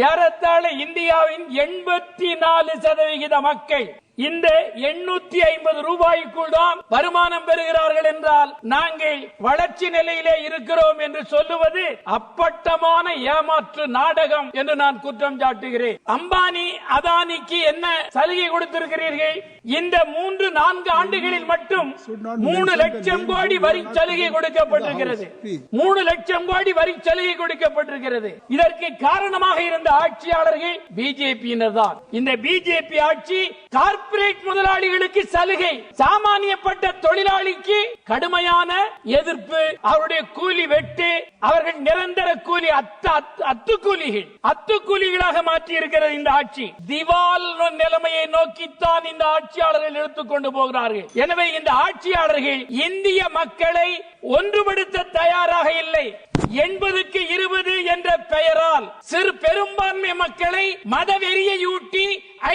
ஏறத்தாழ இந்தியாவின் எண்பத்தி நாலு சதவிகித மக்கள் இந்த எண்ணூத்தி ஐம்பது ரூபாய்க்குள் தான் வருமானம் பெறுகிறார்கள் என்றால் நாங்கள் வளர்ச்சி நிலையிலே இருக்கிறோம் என்று சொல்லுவது அப்பட்டமான ஏமாற்று நாடகம் என்று நான் குற்றம் சாட்டுகிறேன். அம்பானி அதானிக்கு என்ன சலுகை கொடுத்திருக்கிறீர்கள்? இந்த மூன்று நான்கு ஆண்டுகளில் மட்டும் மூணு லட்சம் கோடி வரி சலுகை கொடுக்கப்பட்டிருக்கிறது. மூணு லட்சம் கோடி வரி சலுகை கொடுக்கப்பட்டிருக்கிறது. இதற்கு காரணமாக இருந்த ஆட்சியாளர்கள் பிஜேபியினர் தான் இந்த பிஜேபி ஆட்சி கார்ப்பரேட் முதலாளிகளுக்கு சலுகை சாமானியப்பட்ட தொழிலாளிக்கு கடுமையான எதிர்ப்பு. அவருடைய கூலி வெட்டு அவர்கள் நிரந்தர கூலி அத்து அத்து- அத்துக்கூலிகள். அத்துக்கூலிகளாக மாற்றி இருக்கிறது இந்த ஆட்சி. திவால் நிலைமையை நோக்கித்தான் இந்த ஆட்சியாளர்கள் எடுத்துக்கொண்டு போகிறார்கள். எனவே இந்த ஆட்சியாளர்கள் இந்திய மக்களை ஒன்றுபடுத்த தயாராக இல்லை. எண்பதுக்கு இருபது என்ற பெயரால் சிறு பெரும்பான்மை மக்களை மதவெறியையூட்டி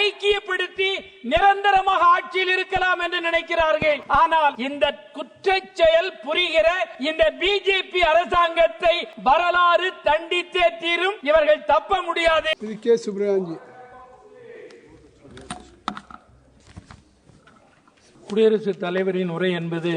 ஐக்கியப்படுத்தி நிரந்தரமாக ஆட்சியில் இருக்கலாம் என்று நினைக்கிறார்கள். ஆனால் இந்த குற்றச் செயல் புரிகிற இந்த பிஜேபி அரசாங்கத்தை வரலாறு தண்டித்தே தீரும். இவர்கள் தப்ப முடியாது. கே சுப்ரமணியன்ஜி குடியரசுத் தலைவரின் உரை என்பது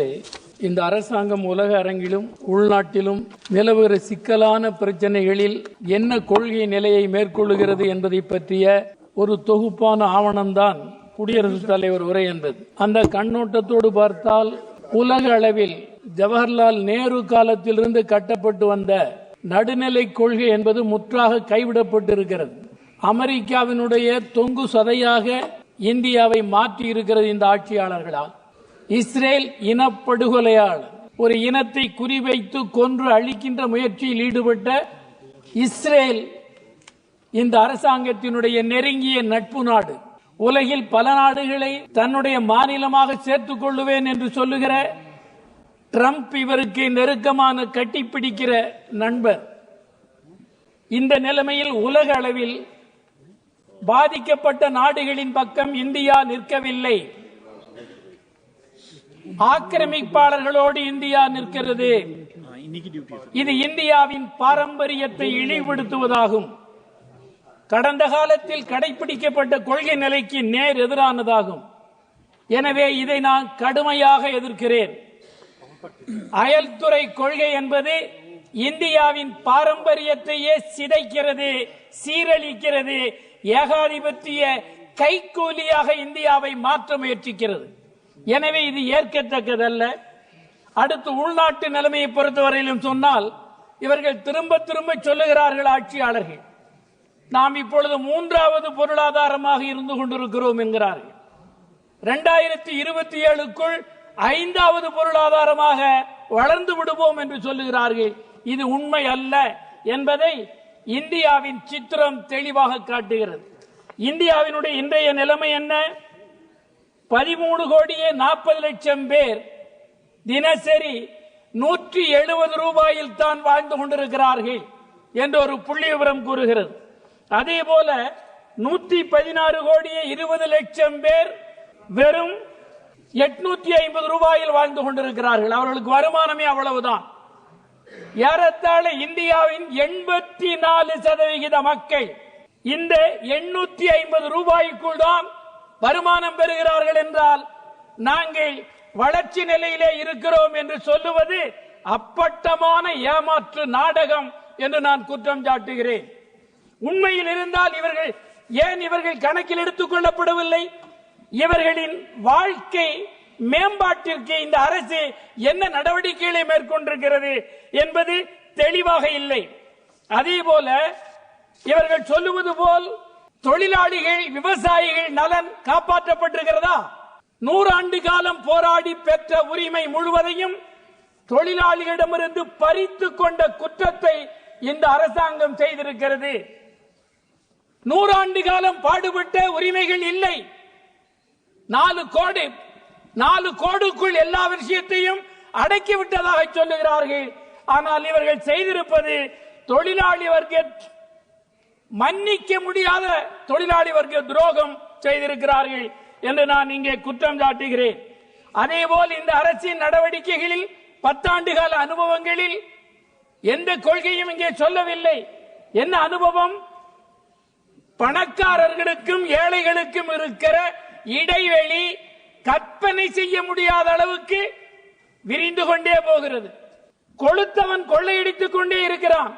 இந்த அரசாங்கம் உலக அரங்கிலும் உள்நாட்டிலும் நிலவுகிற சிக்கலான பிரச்சனைகளில் என்ன கொள்கை நிலையை மேற்கொள்ளுகிறது என்பதை பற்றிய ஒரு தொகுப்பான ஆவணம்தான் குடியரசுத் தலைவர் உரை என்பது. அந்த கண்ணோட்டத்தோடு பார்த்தால் உலக அளவில் ஜவஹர்லால் நேரு காலத்திலிருந்து கட்டப்பட்டு வந்த நடுநிலை கொள்கை என்பது முற்றாக கைவிடப்பட்டிருக்கிறது. அமெரிக்காவினுடைய தொங்கு சதையாக இந்தியாவை மாற்றி இருக்கிறது இந்த ஆட்சியாளர்களால். இஸ்ரேல் இனப்படுகொலையால் ஒரு இனத்தை குறிவைத்து கொன்று அழிக்கின்ற முயற்சியில் ஈடுபட்ட இஸ்ரேல் இந்த அரசாங்கத்தினுடைய நெருங்கிய நட்பு நாடு. உலகில் பல நாடுகளை தன்னுடைய மாநிலமாக சேர்த்துக் கொள்ளுவேன் என்று சொல்லுகிற ட்ரம்ப் இவருக்கு நெருக்கமான கட்டிப்பிடிக்கிற நண்பர். இந்த நிலைமையில் உலக அளவில் பாதிக்கப்பட்ட நாடுகளின் பக்கம் இந்தியா நிற்கவில்லை. ஆக்கிரமிப்பாளர்களோடு இந்தியா நிற்கிறது. இது இந்தியாவின் பாரம்பரியத்தை இழிவுபடுத்துவதாகும். கடந்த காலத்தில் கடைபிடிக்கப்பட்ட கொள்கை நிலைக்கு நேர் எதிரானதாகும். எனவே இதை நான் கடுமையாக எதிர்க்கிறேன். அயல்துறை கொள்கை என்பது இந்தியாவின் பாரம்பரியத்தையே சிதைக்கிறது சீரழிக்கிறது ஏகாதிபத்திய கைக்கூலியாக இந்தியாவை மாற்ற முயற்சிக்கிறது. எனவே இது ஏற்கத்தக்கதல்ல. அடுத்து உள்நாட்டு நிலைமையை பொறுத்தவரையிலும் சொன்னால் இவர்கள் திரும்ப திரும்ப சொல்லுகிறார்கள் ஆட்சியாளர்கள். நாம் இப்பொழுது மூன்றாவது பொருளாதாரமாக இருந்து கொண்டிருக்கிறோம் என்கிறார்கள். இரண்டாயிரத்தி இருபத்தி ஏழுக்குள் ஐந்தாவது பொருளாதாரமாக வளர்ந்து விடுவோம் என்று சொல்லுகிறார்கள். இது உண்மை அல்ல என்பதை இந்தியாவின் சித்திரம் தெளிவாக காட்டுகிறது. இந்தியாவினுடைய இன்றைய நிலைமை என்ன? பதிமூணு கோடியே நாற்பது லட்சம் பேர் தினசரி நூற்றி எழுபது ரூபாயில் தான் வாழ்ந்து கொண்டிருக்கிறார்கள் என்று ஒரு புள்ளி விவரம் கூறுகிறது. அதே போல நூத்தி பதினாறு கோடியே இருபது லட்சம் பேர் வெறும் எட்நூத்தி ஐம்பது ரூபாயில் வாழ்ந்து கொண்டிருக்கிறார்கள். அவர்களுக்கு வருமானமே அவ்வளவுதான். ஏறத்தாழ இந்தியாவின் எண்பத்தி நாலு சதவிகித மக்கள் இந்த எண்ணூத்தி ஐம்பது ரூபாய்க்குள் தான் வருமானம் பெறுகிறார்கள் என்றால் நாங்கள் வளர்ச்சி நிலையிலே இருக்கிறோம் என்று சொல்லுவது அப்பட்டமான ஏமாற்று நாடகம் என்று நான் குற்றம் சாட்டுகிறேன். உண்மையில் இருந்தால் இவர்கள் ஏன் இவர்கள் கணக்கில் எடுத்துக் கொள்ளப்படவில்லை? இவர்களின் வாழ்க்கை மேம்பாட்டிற்கு இந்த அரசு என்ன நடவடிக்கைகளை மேற்கொண்டிருக்கிறது என்பது தெளிவாக இல்லை. அதே போல இவர்கள் சொல்லுவது போல் தொழிலாளிகள் விவசாயிகள் நலன் காப்பாற்றப்பட்டிருக்கிறதா? நூறாண்டு காலம் போராடி பெற்ற உரிமை முழுவதையும் தொழிலாளிகளிடமிருந்து பறித்து கொண்ட குற்றத்தை இந்த அரசாங்கம் செய்திருக்கிறது. நூறாண்டு காலம் பாடுபட்ட உரிமைகள் இல்லை. நாலு கோடு நாலு கோடுக்குள் எல்லா விஷயத்தையும் அடக்கிவிட்டதாக சொல்லுகிறார்கள். ஆனால் இவர்கள் செய்திருப்பது தொழிலாளி வர்க்க மன்னிக்க முடியாத தொழிலாளி வர்க்க துரோகம் செய்திருக்கிறார்கள் என்று நான் இங்கே குற்றம் சாட்டுகிறேன். அதேபோல் இந்த அரசின் நடவடிக்கைகளில் பத்தாண்டு கால அனுபவங்களில் எந்த கொள்கையும் இங்கே சொல்லவில்லை. என்ன அனுபவம்? பணக்காரர்களுக்கும் ஏழைகளுக்கும் இருக்கிற இடைவெளி கற்பனை செய்ய முடியாத அளவுக்கு விரிந்து கொண்டே போகிறது. கொளுத்தவன் கொள்ளையடித்துக் கொண்டே இருக்கிறான்.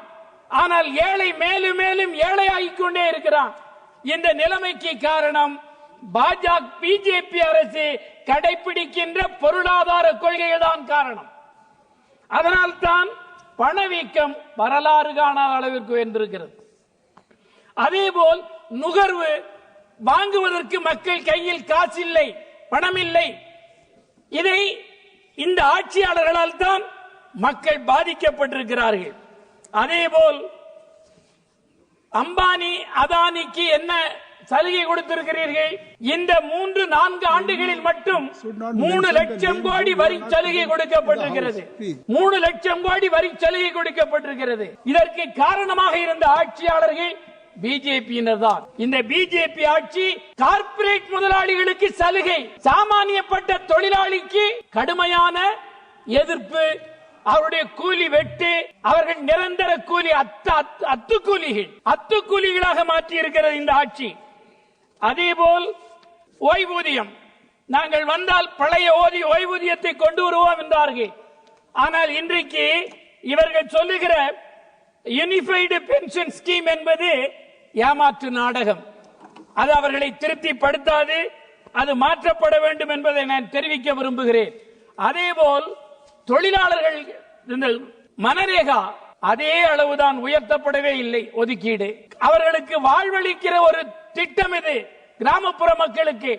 ஆனால் ஏழை மேலும் மேலும் ஏழையாகிக் கொண்டே இருக்கிறான். இந்த நிலைமைக்கு காரணம் பாஜக பிஜேபி அரசு கடைபிடிக்கின்ற பொருளாதார கொள்கைகள் தான் காரணம். அதனால் தான் பணவீக்கம் வரலாறு காணாத அளவிற்கு உயர்ந்திருக்கிறது. அதேபோல் நுகர்வு வாங்குவதற்கு மக்கள் கையில் காசு இல்லை பணம் இல்லை இதை இந்த ஆட்சியாளர்களால் தான் மக்கள் பாதிக்கப்பட்டிருக்கிறார்கள். அதேபோல் அம்பானி அதானிக்கு என்ன சலுகை கொடுத்திருக்கிறீர்கள்? இந்த மூன்று நான்கு ஆண்டுகளில் மட்டும் மூணு லட்சம் கோடி வரி சலுகை கொடுக்கப்பட்டிருக்கிறது. மூணு லட்சம் கோடி வரி சலுகை கொடுக்கப்பட்டிருக்கிறது. இதற்கு காரணமாக இருந்த ஆட்சியாளர்கள் பிஜேபியினர் தான். இந்த பிஜேபி ஆட்சி கார்ப்பரேட் முதலாளிகளுக்கு சலுகை. சாமானியப்பட்ட தொழிலாளிக்கு கடுமையான எதிர்ப்பு அவருடைய கூலி வெட்டு அவர்கள் நிரந்தர கூலி அத்து அத்து- கூலிகள் அத்து கூலிகளாக மாற்றி இருக்கிறது இந்த ஆட்சி. அதேபோல் ஓய்வூதியம். நாங்கள் வந்தால் பழைய ஓதி ஓய்வூதியத்தை கொண்டு வருவோம் என்றார்கள். ஆனால் இன்றைக்கு இவர்கள் சொல்லுகிற யூனிஃபைடு பென்ஷன் ஸ்கீம் என்பது ஏமாற்று நாடகம். அது அவர்களை திருப்திப்படுத்தாது அது மாற்றப்பட வேண்டும் என்பதை நான் தெரிவிக்க விரும்புகிறேன். அதேபோல் தொழிலாளர்கள் மனரேகா அதே அளவுதான் உயர்த்தப்படவே இல்லை ஒதுக்கீடு. அவர்களுக்கு வாழ்வளிக்கிற ஒரு திட்டம் இது. கிராமப்புற மக்களுக்கு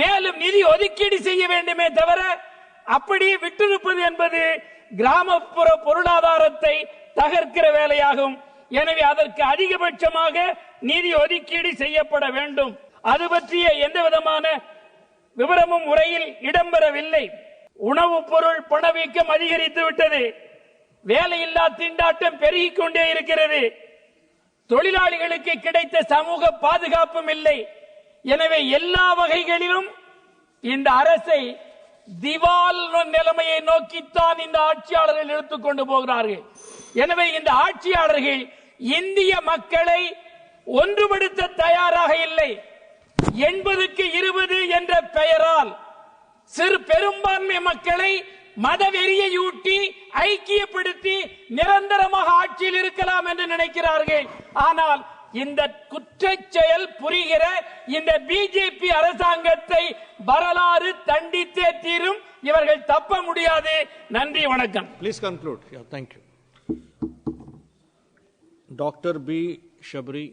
மேலும் நிதி ஒதுக்கீடு செய்ய வேண்டுமே தவிர அப்படியே விட்டிருப்பது என்பது கிராமப்புற பொருளாதாரத்தை தகர்க்கிற வேலையாகும். எனவே அதற்கு அதிகபட்சமாக நிதி ஒதுக்கீடு செய்யப்பட வேண்டும். அது பற்றிய எந்த விதமான விவரமும் உரையில் இடம்பெறவில்லை. உணவுப் பொருள் பணவீக்கம் அதிகரித்து விட்டது. வேலையில்லா திண்டாட்டம் பெருகிக் கொண்டே இருக்கிறது. தொழிலாளிகளுக்கு கிடைத்த சமூக பாதுகாப்பும் இல்லை. எனவே எல்லா வகைகளிலும் இந்த அரசை திவால் நிலைமையை நோக்கித்தான் இந்த ஆட்சியாளர்கள் எடுத்துக் கொண்டு போகிறார்கள். எனவே இந்த ஆட்சியாளர்கள் இந்திய மக்களை ஒன்றுபடுத்த தயாராக இல்லை. எண்பதுக்கு இருபது என்ற பெயரால் சிறு பெரும்பான்மை மக்களை மதவெறியையூட்டி ஐக்கியப்படுத்தி நிரந்தரமாக ஆட்சியில் இருக்கலாம் என்று நினைக்கிறார்கள். ஆனால் இந்த குற்ற செயல் புரிகிற இந்த பிஜேபி அரசாங்கத்தை வரலாறு தண்டித்தே தீரும். இவர்கள் தப்ப முடியாது. நன்றி வணக்கம். Please conclude thank you doctor P Shabari